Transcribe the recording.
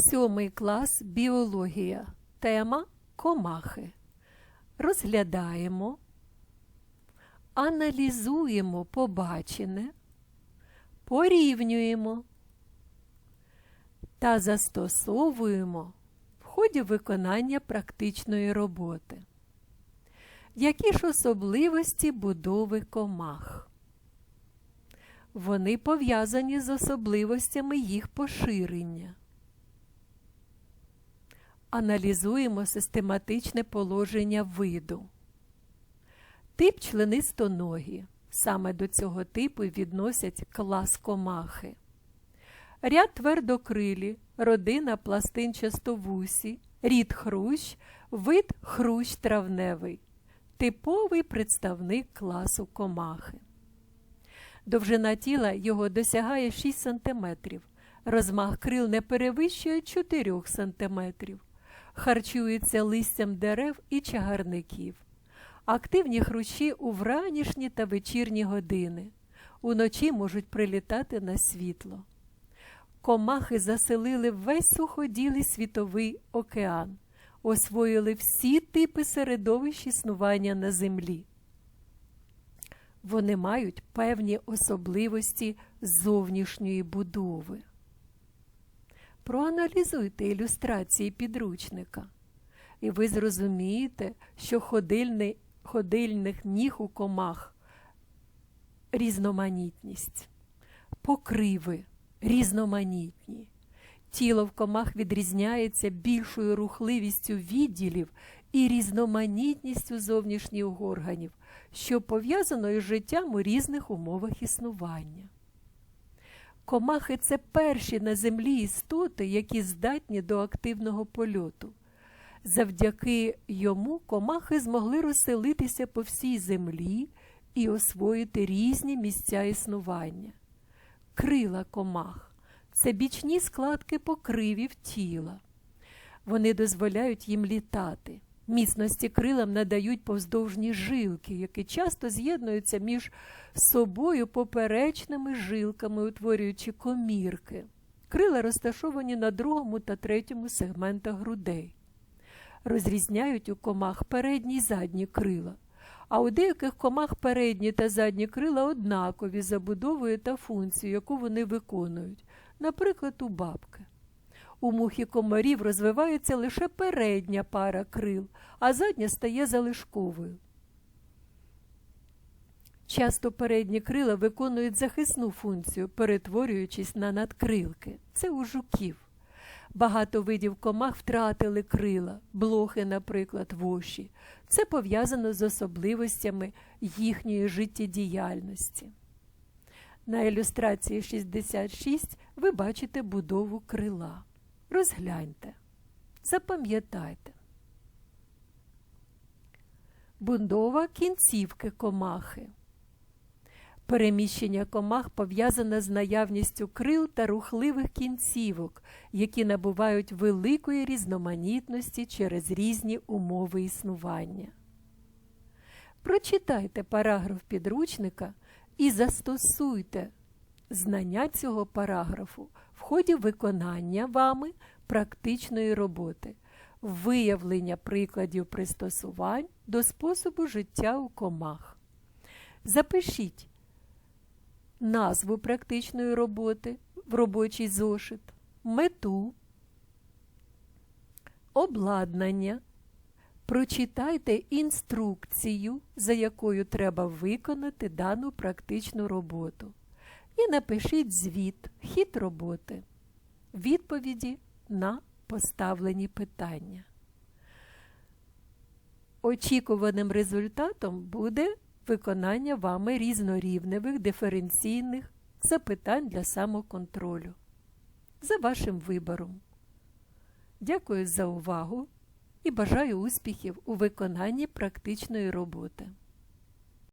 Сьомий клас біологія. Тема комахи. Розглядаємо, аналізуємо побачене, порівнюємо та застосовуємо в ході виконання практичної роботи. Які ж особливості будови комах? Вони пов'язані з особливостями їх поширення. Аналізуємо систематичне положення виду. Тип членистоногі. Саме до цього типу відносять клас комахи. Ряд твердокрилі, родина пластинчастовусі, рід хрущ, вид хрущ травневий. Типовий представник класу комахи. Довжина тіла його досягає 6 см. Розмах крил не перевищує 4 см. Харчується листям дерев і чагарників. Активні хрущі у вранішні та вечірні години. Уночі можуть прилітати на світло. Комахи заселили весь суходілий світовий океан, освоїли всі типи середовищ існування на землі. Вони мають певні особливості зовнішньої будови. Проаналізуйте ілюстрації підручника, і ви зрозумієте, що ходильний, ходильних ніг у комах різноманітність, покриви різноманітні. Тіло в комах відрізняється більшою рухливістю відділів і різноманітністю зовнішніх органів, що пов'язано із життям у різних умовах існування. Комахи це перші на землі істоти, які здатні до активного польоту. Завдяки йому комахи змогли розселитися по всій землі і освоїти різні місця існування. Крила комах це бічні складки покривів тіла. Вони дозволяють їм літати. Міцності крилам надають повздовжні жилки, які часто з'єднуються між собою поперечними жилками, утворюючи комірки. Крила розташовані на другому та третьому сегментах грудей. Розрізняють у комах передні й задні крила. А у деяких комах передні та задні крила однакові забудовою та функцією, яку вони виконують, наприклад, у бабки. У мух і комарів розвивається лише передня пара крил, а задня стає залишковою. Часто передні крила виконують захисну функцію, перетворюючись на надкрилки. Це у жуків. Багато видів комах втратили крила, блохи, наприклад, воші. Це пов'язано з особливостями їхньої життєдіяльності. На ілюстрації 66 ви бачите будову крила. Розгляньте, запам'ятайте. Будова кінцівки комахи. Переміщення комах пов'язане з наявністю крил та рухливих кінцівок, які набувають великої різноманітності через різні умови існування. Прочитайте параграф підручника і застосуйте знання цього параграфу ході виконання вами практичної роботи, виявлення прикладів пристосувань до способу життя у комах. Запишіть назву практичної роботи в робочий зошит, мету, обладнання. Прочитайте інструкцію, за якою треба виконати дану практичну роботу. І напишіть звіт, хід роботи, відповіді на поставлені питання. Очікуваним результатом буде виконання вами різнорівневих диференційних запитань для самоконтролю. За вашим вибором. Дякую за увагу і бажаю успіхів у виконанні практичної роботи.